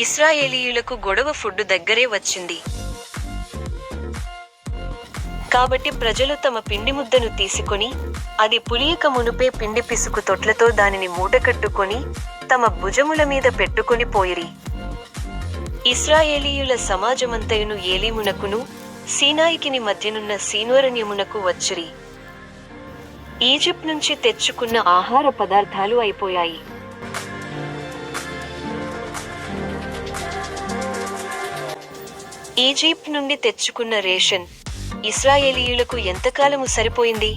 ఇస్రాయేలీయులకు గొడవ ఫుడ్ దగ్గరే వచ్చింది. కాబట్టి ప్రజలు తమ పిండి ముద్దను తీసుకొని అది పులియక మునుపే పిండి పిసుకు తొట్లతో దానిని మూటకట్టుకొని తమ భుజముల మీద పెట్టుకొని పోయిరి. ఇస్రాయేలీయుల సమాజమంతయును ఏలీమునకును సీనాయికిని మధ్యనున్న సీనోరణ్యమునకు వచ్చిరి. ఈజిప్ట్ నుంచి తెచ్చుకున్న ఆహార పదార్థాలు అయిపోయాయి. ఈజిప్ట్ నుండి తెచ్చుకున్న రేషన్. ఇస్రాయేలీయులకు ఎంతకాలము సరిపోయింది?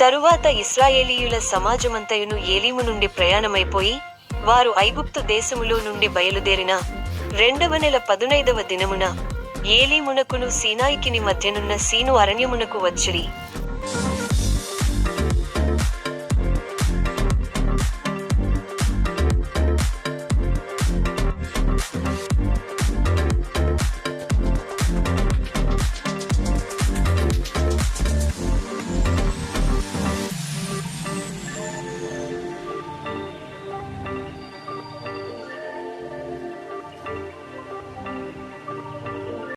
తరువాత ఇస్రాయేలీయుల సమాజమంతయును ఏలీము నుండి ప్రయాణమైపోయి వారు ఐగుప్తు దేశములో నుండి బయలుదేరిన రెండవ నెల పదునైదవ దినమున ఏలీమునకును సీనాయికిని మధ్యనున్న సీను అరణ్యమునకు వచ్చిరి.